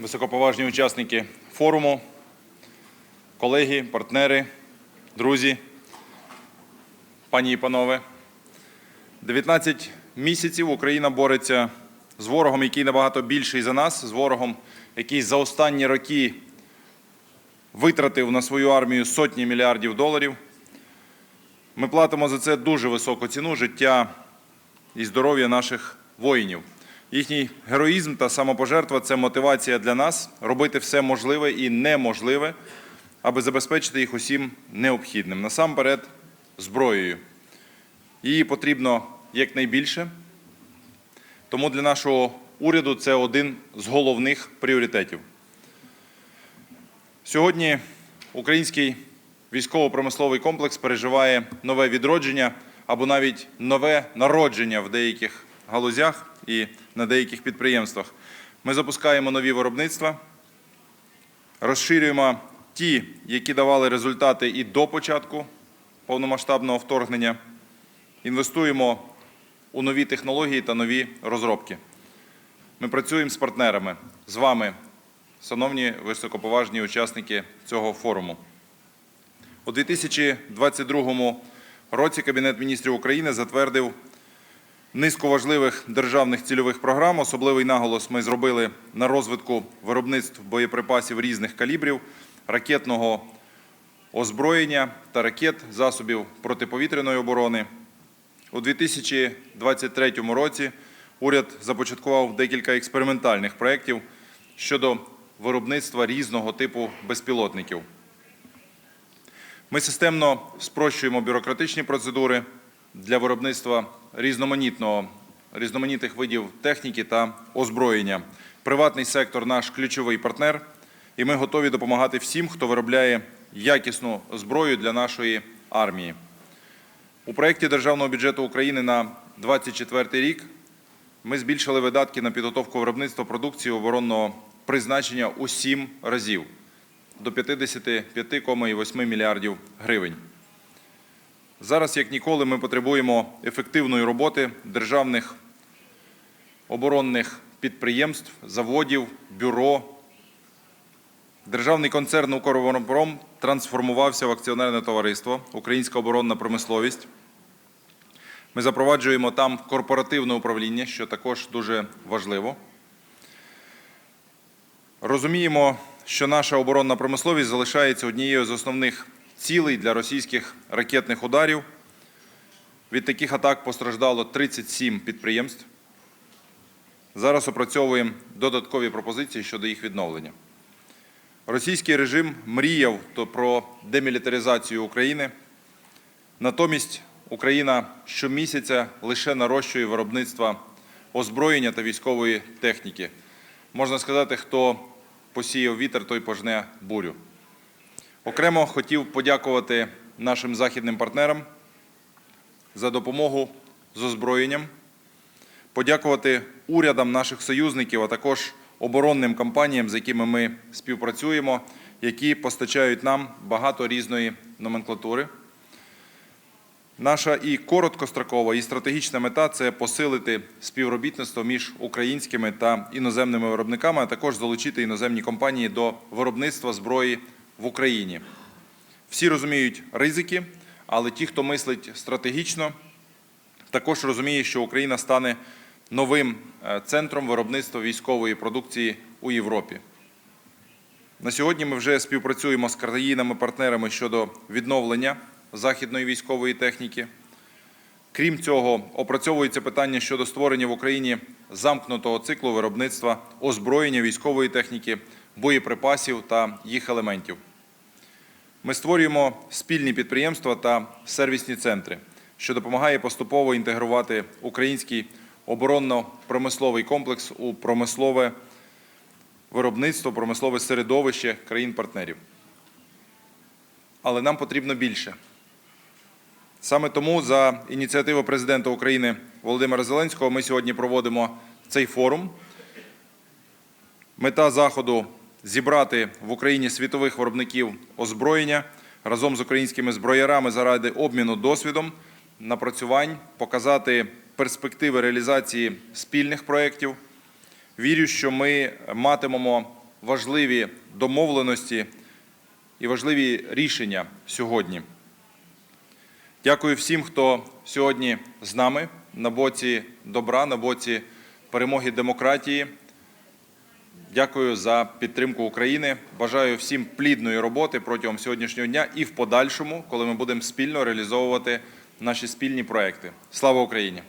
високоповажні учасники форуму, колеги, партнери, друзі, пані і панове. 19 місяців Україна бореться з ворогом, який набагато більший за нас, з ворогом, який за останні роки витратив на свою армію сотні мільярдів доларів. Ми платимо за це дуже високу ціну життя і здоров'я наших воїнів. Їхній героїзм та самопожертва це мотивація для нас робити все можливе і неможливе, аби забезпечити їх усім необхідним. Насамперед, зброєю. Її потрібно якнайбільше. Тому для нашого уряду це один з головних пріоритетів. Сьогодні український військово-промисловий комплекс переживає нове відродження або навіть нове народження в деяких галузях і на деяких підприємствах. Ми запускаємо нові виробництва, розширюємо ті, які давали результати і до початку повномасштабного вторгнення. Інвестуємо у нові технології та нові розробки. Ми працюємо з партнерами, з вами, шановні високоповажні учасники цього форуму. У 2022 році Кабінет міністрів України затвердив низку важливих державних цільових програм. Особливий наголос ми зробили на розвитку виробництв боєприпасів різних калібрів, ракетного озброєння та ракет, засобів протиповітряної оборони. У 2023 році уряд започаткував декілька експериментальних проєктів щодо виробництва різного типу безпілотників. Ми системно спрощуємо бюрократичні процедури для виробництва різноманітного, різноманітних видів техніки та озброєння. Приватний сектор наш ключовий партнер, і ми готові допомагати всім, хто виробляє якісну зброю для нашої армії. У проєкті Державного бюджету України на 2024 рік ми збільшили видатки на підготовку виробництва продукції оборонного призначення у 7 разів до 55,8 мільярдів гривень. Зараз, як ніколи, ми потребуємо ефективної роботи державних оборонних підприємств, заводів, бюро. Державний концерн «Укроборонпром» трансформувався в акціонерне товариство Українська оборонна промисловість. Ми запроваджуємо там корпоративне управління, що також дуже важливо. Розуміємо, що наша оборонна промисловість залишається однією з основних цілей для російських ракетних ударів. Від таких атак постраждало 37 підприємств. Зараз опрацьовуємо додаткові пропозиції щодо їх відновлення. Російський режим мріяв про демілітаризацію України. Натомість Україна щомісяця лише нарощує виробництво озброєння та військової техніки. Можна сказати, хто посіяв вітер, той пожне бурю. Окремо хотів подякувати нашим західним партнерам за допомогу з озброєнням, подякувати урядам наших союзників, а також оборонним компаніям, з якими ми співпрацюємо, які постачають нам багато різної номенклатури. Наша і короткострокова, і стратегічна мета це посилити співробітництво між українськими та іноземними виробниками, а також залучити іноземні компанії до виробництва зброї в Україні. Всі розуміють ризики, але ті, хто мислить стратегічно, також розуміє, що Україна стане новим е, центром виробництва військової продукції у Європі. На сьогодні ми вже співпрацюємо з країнами-партнерами щодо відновлення західної військової техніки. Крім цього, опрацьовується питання щодо створення в Україні замкнутого циклу виробництва озброєння військової техніки, боєприпасів та їх елементів. Ми створюємо спільні підприємства та сервісні центри, що допомагає поступово інтегрувати український оборонно-промисловий комплекс у промислове виробництво, промислове середовище країн-партнерів. Але нам потрібно більше. Саме тому за ініціативи президента України Володимира Зеленського ми сьогодні проводимо цей форум. Мета заходу зібрати в Україні світових виробників озброєння разом з українськими зброярами заради обміну досвідом, напрацювань, показати перспективи реалізації спільних проєктів. Вірю, що ми матимемо важливі домовленості і важливі рішення сьогодні. Дякую всім, хто сьогодні з нами на боці добра, на боці перемоги демократії. Дякую за підтримку України. Бажаю всім плідної роботи протягом сьогоднішнього дня і в подальшому, коли ми будемо спільно реалізовувати наші спільні проекти. Слава Україні!